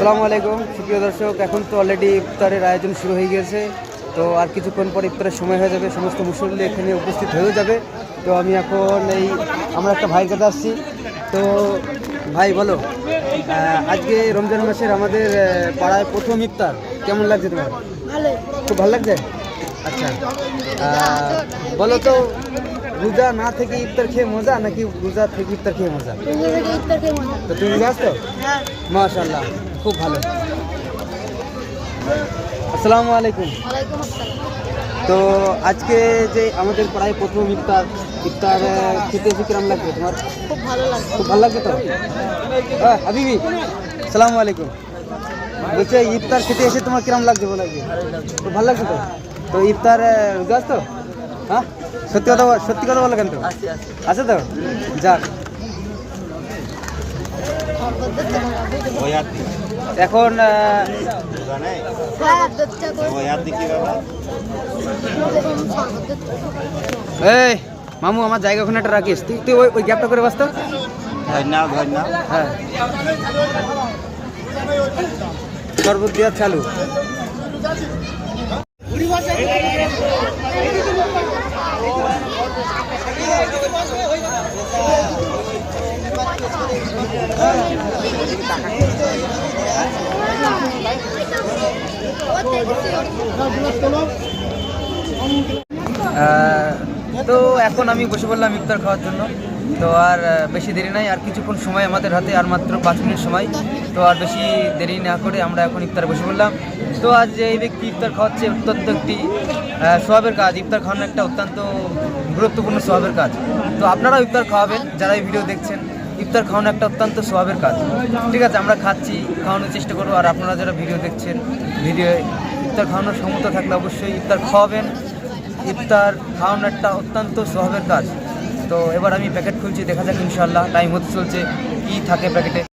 আসসালামু আলাইকুম। সুপ্রিয় দর্শক এখন তো অলরেডি ইফতারের আয়োজন শুরু হয়ে গিয়েছে। তো আর কিছুক্ষণ পর ইফতারের সময় হয়ে যাবে সমস্ত মুসল্লি এখানে উপস্থিত হয়েও যাবে। তো আমি এখন এই আমরা একটা ভাইয়ের কাছে আসছি। তো ভাই বলো আজকে রমজান মাসের আমাদের পাড়ায় প্রথম ইফতার কেমন লাগছে তোমার? খুব ভালো লাগছে? আচ্ছা। বলো তো রোজা না থেকে ইফতার খেয়ে মজা নাকি রোজা থেকে ইফতার খেয়ে মজা? রোজা তো তুমি ব্যস্ত হ্যাঁ। মাশাল্লাহ খুব ভালো। আসসালামু আলাইকুম। তো আজকে যে আমাদের প্রায় প্রথম ইফতার ইফতার খেতে এসে কিরম লাগছে তোমার? খুব ভালো লাগছে। খুব ভালো লাগছে তো? হ্যাঁ হাবিবি সালামু আলাইকুম। বলছে ইফতার খেতে এসে তোমার কিরম লাগছে বলো? খুব ভালো লাগছে তো? তো ইফতার রোজা আছে? তো হ্যাঁ? সত্যি কথা সত্যি কথা বলো কেন তো আছে তো? যাক। এখন এই মামু আমার জায়গা ওখানে একটা রাখিস। তুই তুই ওই ওই গ্যাপটা করে বাঁচতো হ্যাঁ। শরবত দেওয়া চালু। তো এখন আমি বসে পড়লাম ইফতার খাওয়ার জন্য। তো আর বেশি দেরি নাই, আর কিছুক্ষণ সময় আমাদের হাতে, আর মাত্র পাঁচ মিনিট সময়। তো আর বেশি দেরি না করে আমরা এখন ইফতার বসে পড়লাম। তো আজ যে এই ব্যক্তি ইফতার খাওয়াচ্ছে অত্যন্ত একটি সোয়াবের কাজ। ইফতার খাওয়ানো একটা অত্যন্ত গুরুত্বপূর্ণ সোয়াবের কাজ। তো আপনারাও ইফতার খাওয়াবেন, যারা এই ভিডিও দেখছেন, ইফতার খাওয়ানো একটা অত্যন্ত সোয়াবের কাজ। ঠিক আছে, আমরা খাচ্ছি, খাওয়ানোর চেষ্টা করব। আর আপনারা যারা ভিডিও দেখছেন, ভিডিও ইফতার খাওয়ানোর ক্ষমতা থাকলে অবশ্যই ইফতার খাওয়াবেন। ইফতার খাওয়ানো একটা অত্যন্ত স্বভাবের কাজ। তো এবার আমি প্যাকেট খুলছি, দেখা যাক ইনশাল্লাহ টাইম হতে চলছে, কী থাকে প্যাকেটে।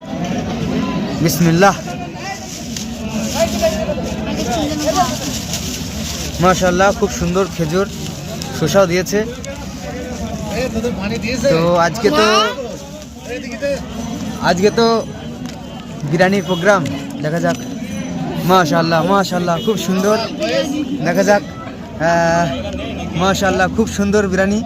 বিসমিল্লাহ। মাশাল্লাহ খুব সুন্দর খেজুর শসাও দিয়েছে। তো আজকে তো আজকে তো বিরিয়ানির প্রোগ্রাম, দেখা যাক। মাশাল্লাহ মাশাল্লাহ খুব সুন্দর। দেখা যাক। মাশাল্লাহ খুব সুন্দর বিরিয়ানি।